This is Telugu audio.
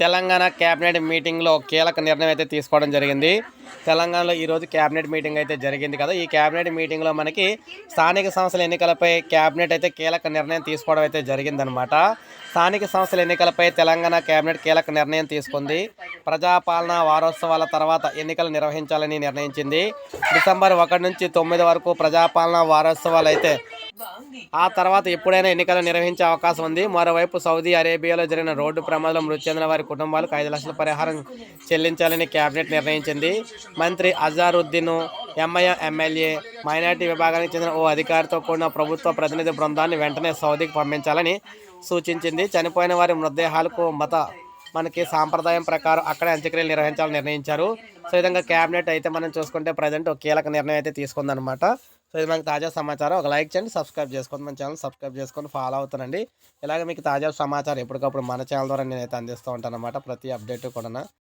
తెలంగాణ క్యాబినెట్ మీటింగ్లో కీలక నిర్ణయం అయితే తీసుకోవడం జరిగింది. తెలంగాణలో ఈరోజు క్యాబినెట్ మీటింగ్ అయితే జరిగింది కదా. ఈ క్యాబినెట్ మీటింగ్లో మనకి స్థానిక సంస్థల ఎన్నికలపై క్యాబినెట్ అయితే కీలక నిర్ణయం తీసుకోవడం అయితే జరిగిందనమాట స్థానిక సంస్థల ఎన్నికలపై తెలంగాణ కేబినెట్ కీలక నిర్ణయం తీసుకుంది. ప్రజాపాలన వారోత్సవాల తర్వాత ఎన్నికలు నిర్వహించాలని నిర్ణయించింది. డిసెంబర్ ఒకటి నుంచి తొమ్మిది వరకు ప్రజాపాలన వారోత్సవాలు అయితే ఆ తర్వాత ఎప్పుడైనా ఎన్నికలు నిర్వహించే అవకాశం ఉంది. మరోవైపు సౌదీ అరేబియాలో జరిగిన రోడ్డు ప్రమాదంలో మృతి చెందిన వారి కుటుంబాలకు ఐదు లక్షల పరిహారం చెల్లించాలని కేబినెట్ నిర్ణయించింది. మంత్రి అజారుద్దీన్ ఎంఐఎం ఎమ్మెల్యే మైనార్టీ విభాగానికి చెందిన ఓ అధికారితో కూడిన ప్రభుత్వ ప్రతినిధి బృందాన్ని వెంటనే సౌదీకి పంపించాలని సూచించింది. చనిపోయిన వారి మృతదేహాలకు మత మనకి సాంప్రదాయం ప్రకారం అక్కడే అంత్యక్రియలు నిర్వహించాలని నిర్ణయించారు. సో విధంగా క్యాబినెట్ అయితే మనం చూసుకుంటే ప్రజెంట్ ఒక కీలక నిర్ణయం అయితే తీసుకుందనమాట సో ఇది మనకి తాజా సమాచారం. ఒక లైక్ చేయండి సబ్స్క్రైబ్ చేసుకోండి మన ఛానల్ సబ్స్క్రైబ్ చేసుకొని ఫాలో అవుతానండి ఇలాగ మీకు తాజా సమాచారం ఎప్పటికప్పుడు మన ఛానల్ ద్వారా నేనైతే అందిస్తూ ఉంటాను అనమాట ప్రతి అప్డేట్ కూడా